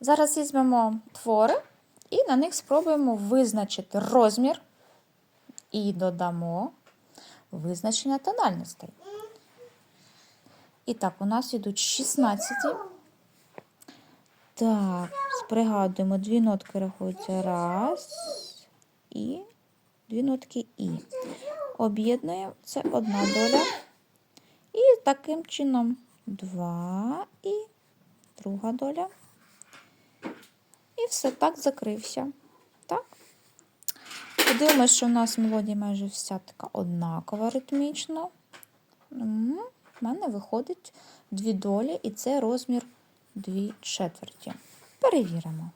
Зараз візьмемо твори і на них спробуємо визначити розмір і додамо визначення тональностей. І так, у нас йдуть 16. Так, пригадуємо, дві нотки рахуються раз і дві нотки і. Об'єднуємо це одна доля. І таким чином два і друга доля. І все так закрився. Так. Подивимось, що у нас мелодія майже вся така однакова ритмічно. У мене виходить дві долі, і це розмір дві четверті. Перевіримо.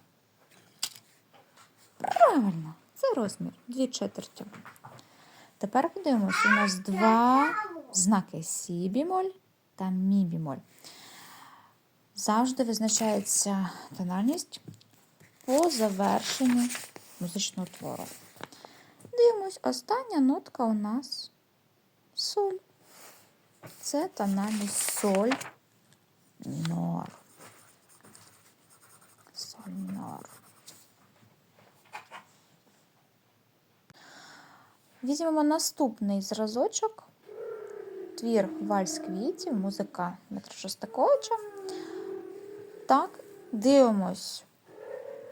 Правильно, це розмір дві четверті. Тепер подивимося, у нас два знаки сі бімоль та мі бімоль. Завжди визначається тональність по завершенню музичного твору. Дивимось, остання нотка у нас соль. Це тональність соль нор. Соль нор. Візьмемо наступний зразочок. Твір Вальс квітів, музика Дмитра Шостаковича. Так, дивимось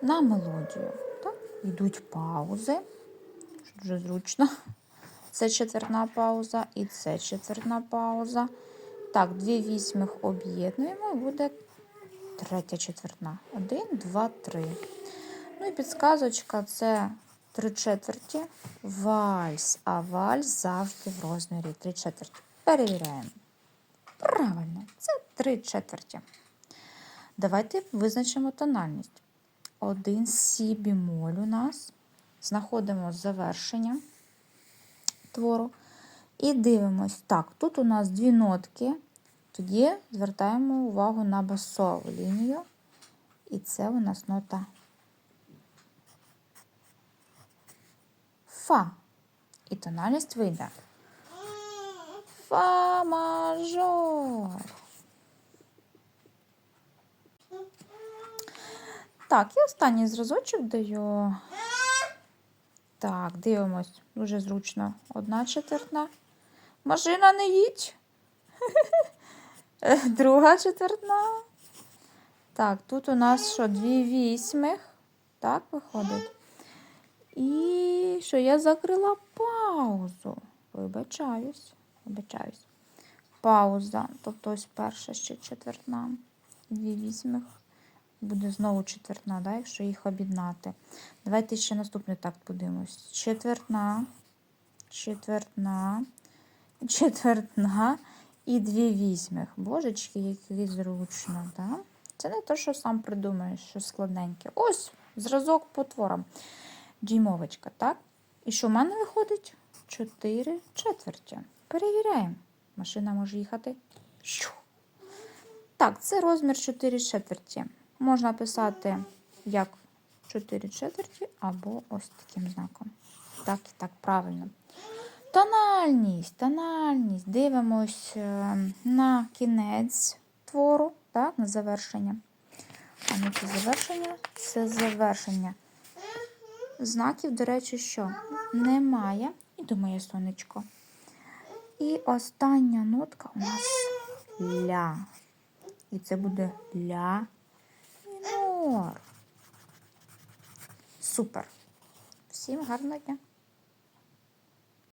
на мелодію. Так, Йдуть паузи, дуже зручно. Це четвертна пауза і це четвертна пауза. Так, дві вісьмих об'єднуємо, буде третя четвертна. Один, два, три. Ну і підсказочка це три четверті вальс, а вальс завжди в розмірі три четверті. Перевіряємо. Правильно, це три четверті. Давайте визначимо тональність. Один сі бімоль у нас. Знаходимо завершення твору. І дивимось. Так, тут у нас дві нотки. Тоді звертаємо увагу на басову лінію. І це у нас нота Фа. І тональність вийде. Фа мажор. Так, і останній зразочок даю. Так, дивимось. Дуже зручно. Одна четвертна. Машина не їдь. Друга четвертна. Так, тут у нас що, дві вісьмих. Так, виходить. І що я закрила паузу. Вибачаюсь, вибачаюсь. Пауза. Тобто ось перша ще четвертна. Дві вісьмих. Буде знову четвертна, да, якщо їх об'єднати. Давайте ще наступний такт подивимось. Четвертна, четвертна, четвертна і дві вісьмих. Божечки, які зручно. Да? Це не те, що сам придумаєш, що складненьке. Ось зразок по творам. Дюймовочка, так? І що в мене виходить? Чотири четверті. Перевіряємо. Машина може їхати. Так, це розмір 4 четверті. Можна писати як 4 четверті або ось таким знаком. Так і так, правильно. Тональність, тональність. Дивимось е, на кінець твору, так, на завершення. А не це завершення, це завершення. Знаків, до речі, що немає. І думає сонечко. І остання нотка у нас ля. І це буде ля Супер. Всім гарного дня!